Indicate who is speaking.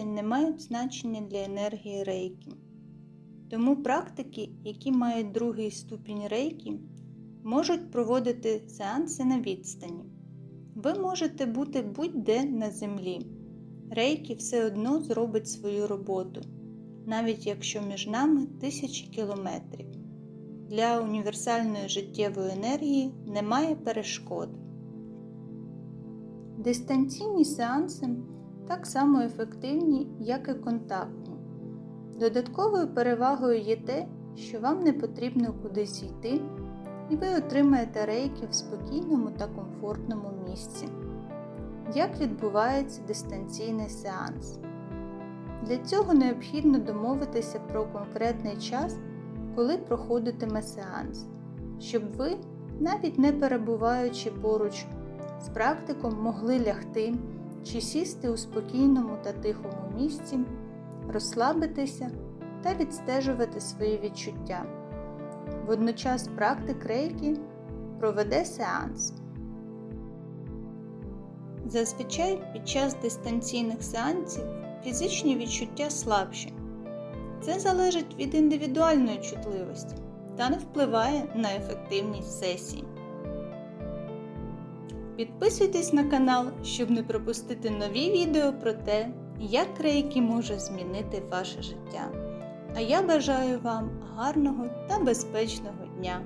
Speaker 1: не мають значення для енергії рейкі. Тому практики, які мають другий ступінь рейкі, можуть проводити сеанси на відстані. Ви можете бути будь-де на землі. Рейкі все одно зробить свою роботу, навіть якщо між нами тисячі кілометрів. Для універсальної життєвої енергії немає перешкод. Дистанційні сеанси так само ефективні, як і контактні. Додатковою перевагою є те, що вам не потрібно кудись йти, і ви отримаєте рейки в спокійному та комфортному місці. Як відбувається дистанційний сеанс? Для цього необхідно домовитися про конкретний час, коли проходитиме сеанс, щоб ви, навіть не перебуваючи поруч з практиком, могли лягти чи сісти у спокійному та тихому місці, розслабитися та відстежувати свої відчуття. Водночас практик рейкі проведе сеанс. Зазвичай під час дистанційних сеансів фізичні відчуття слабші. Це залежить від індивідуальної чутливості та не впливає на ефективність сесії. Підписуйтесь на канал, щоб не пропустити нові відео про те, як рейки може змінити ваше життя. А я бажаю вам гарного та безпечного дня!